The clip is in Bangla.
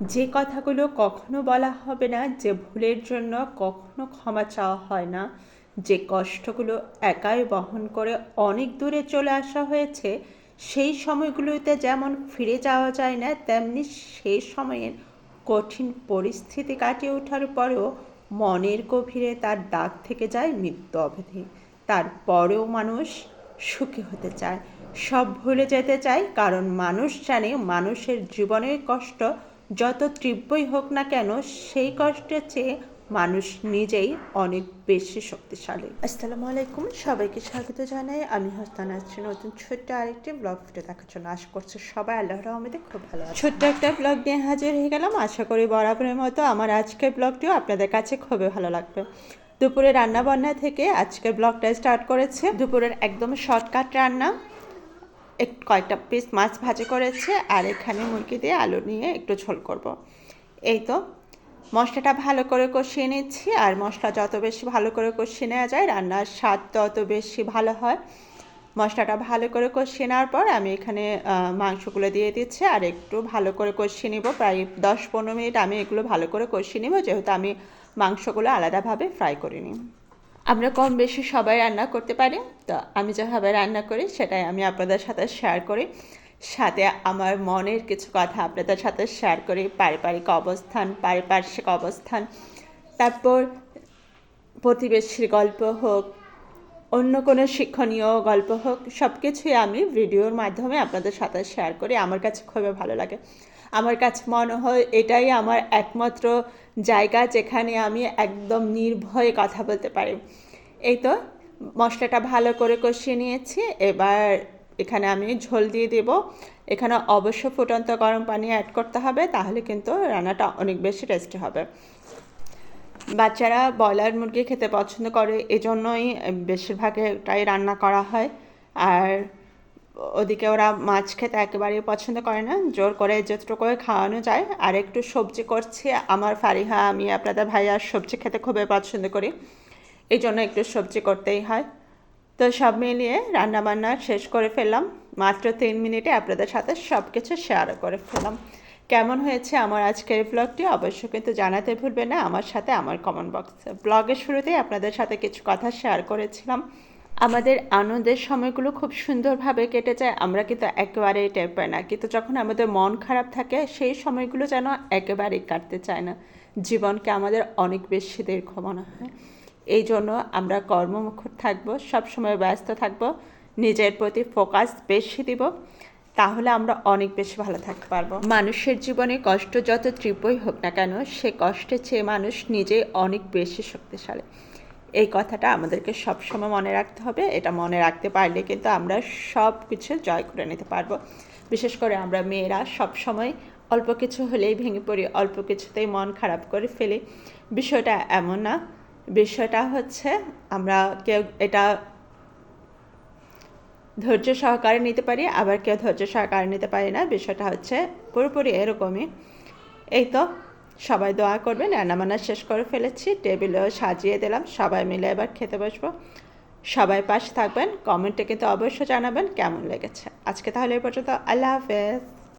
যে কথাগুলো কখনো বলা হবে না, যে ভুলের জন্য কখনো ক্ষমা চাওয়া হয় না। যে কষ্টগুলো একাই বহন করে অনেক দূরে চলে আসা হয়েছে, সেই সময়গুলোতে যেমন ফিরে যাওয়া যায় না, তেমনি সেই সময়ের কঠিন পরিস্থিতি কাটিয়ে ওঠার পরেও মনের গভীরে তার দাগ থেকে যায় মৃত্যু অবধি। তারপরেও মানুষ সুখী হতে চায়। সব ভুলে যেতে চায়, কারণ মানুষ জানে মানুষের জীবনের কষ্ট যত তীব্রই হোক না কেন সেই কষ্টের চেয়ে মানুষ নিজেই অনেক বেশি শক্তিশালী। আসসালামু আলাইকুম সবাইকে স্বাগত জানাই। আমি হস্তান আসছি নতুন ছোট্ট আরেকটি ব্লগ ভিডিও দেখার জন্য আশা করছি সবাই আল্লাহ রহমতে খুব ভালো আছে ছোট্ট একটা ব্লগ নিয়ে হাজির হয়ে গেলাম। আশা করি বরাবরের মতো আমার আজকের ব্লগটিও আপনাদের কাছে খুবই ভালো লাগবে। দুপুরে রান্না বান্না থেকে আজকের ব্লগটা স্টার্ট করেছে। দুপুরের একদম শর্টকাট রান্না। এক, কয়েকটা পিস মাছ ভাজি করেছে আর এখানে মুরগি দিয়ে আলু নিয়ে একটু ঝোল করব। এই তো, মশলাটা ভালো করে কষিয়ে নিচ্ছি আর মশলা যত বেশি ভালো করে কষিয়ে নেওয়া যায়, রান্নার স্বাদ তত বেশি ভালো হয়। মশলাটা ভালো করে কষিয়ে নেওয়ার পর আমি এখানে মাংসগুলো দিয়ে দিচ্ছি আর একটু ভালো করে কষিয়ে নিব। প্রায় দশ পনেরো মিনিট আমি এগুলো ভালো করে কষিয়ে নিব, যেহেতু আমি মাংসগুলো আলাদাভাবে ফ্রাই করিনি। আমরা কম বেশি সবাই রান্না করতে পারি। তো আমি যেভাবে রান্না করি সেটাই আমি আপনাদের সাথে শেয়ার করি। সাথে আমার মনের কিছু কথা আপনাদের সাথে শেয়ার করি। পারিবারিক অবস্থান, পারিপার্শ্বিক অবস্থান, তারপর প্রতিবেশীর গল্প হোক, অন্য কোনো শিক্ষণীয় গল্প হোক সব কিছুই আমি ভিডিওর মাধ্যমে আপনাদের সাথে শেয়ার করি। আমার কাছে খুবই ভালো লাগে। আমার কাছে মনে হয় এটাই আমার একমাত্র জায়গা যেখানে আমি একদম নির্ভয়ে কথা বলতে পারি। এই তো, মশলাটা ভালো করে কষিয়ে নিয়েছি, এবার এখানে আমি ঝোল দিয়ে দেব। এখানে অবশ্য ফুটন্ত গরম পানি অ্যাড করতে হবে, তাহলে কিন্তু রান্নাটা অনেক বেশি টেস্টি হবে। বাচ্চারা ব্রয়লার মুরগি খেতে পছন্দ করে, এজন্যই বেশিরভাগটাই রান্না করা হয়। আর ওদিকে ওরা মাছ খেতে একেবারেই পছন্দ করে না। জোর করে যতটুকু করে খাওয়ানো যায়। আর একটু সবজি করছি। আমার ফারিহা, আমি, আপনাদের ভাইয়া সবজি খেতে খুবই পছন্দ করি। এই জন্য একটু সবজি করতেই হয়। তো সব মিলিয়ে রান্নাবান্না শেষ করে ফেললাম। মাত্র তিন মিনিটে আপনাদের সাথে সব কিছু শেয়ার করে ফেললাম। কেমন হয়েছে আমার আজকের ব্লগটি অবশ্যই কিন্তু জানাতে ভুলবে না। আমার সাথে আমার কমেন্ট বক্সে ব্লগের শুরুতেই আপনাদের সাথে কিছু কথা শেয়ার করেছিলাম। আমাদের আনন্দের সময়গুলো খুব সুন্দরভাবে কেটে যায়। আমরা কিন্তু একেবারেই টের পাই না। কিন্তু যখন আমাদের মন খারাপ থাকে, সেই সময়গুলো যেন একেবারেই কাটতে চায় না। জীবনকে আমাদের অনেক বেশি দীর্ঘ মনে হয়। এই জন্য আমরা কর্মমুখর থাকব, সবসময় ব্যস্ত থাকব, নিজের প্রতি ফোকাস বেশি দিব, তাহলে আমরা অনেক বেশি ভালো থাকতে পারব। মানুষের জীবনে কষ্ট যত তীব্রই হোক না কেন, সে কষ্টের চেয়ে মানুষ নিজেই অনেক বেশি শক্তিশালী। এই কথাটা আমাদেরকে সবসময় মনে রাখতে হবে। এটা মনে রাখতে পারলে কিন্তু আমরা সব কিছু জয় করে নিতে পারব। বিশেষ করে আমরা মেয়েরা সব সময় অল্প কিছু হলেই ভেঙে পড়ি, অল্প কিছুতেই মন খারাপ করে ফেলি। বিষয়টা এমন না। বিষয়টা হচ্ছে আমরা কেউ এটা ধৈর্য সহকারে নিতে পারি, আবার কেউ ধৈর্য সহকারে নিতে পারি না। বিষয়টা হচ্ছে পুরোপুরি এরকমই। এই তো। সবাই দোয়া করবেন, রান্নাবান্না শেষ করে ফেলেছি, টেবিলেও সাজিয়ে দিলাম, সবাই মিলে এবার খেতে বসবো। সবাই পাশে থাকবেন, কমেন্টে কিন্তু অবশ্যই জানাবেন কেমন লেগেছে। আজকে তাহলে এ পর্যন্ত, আল্লাহ হাফেজ।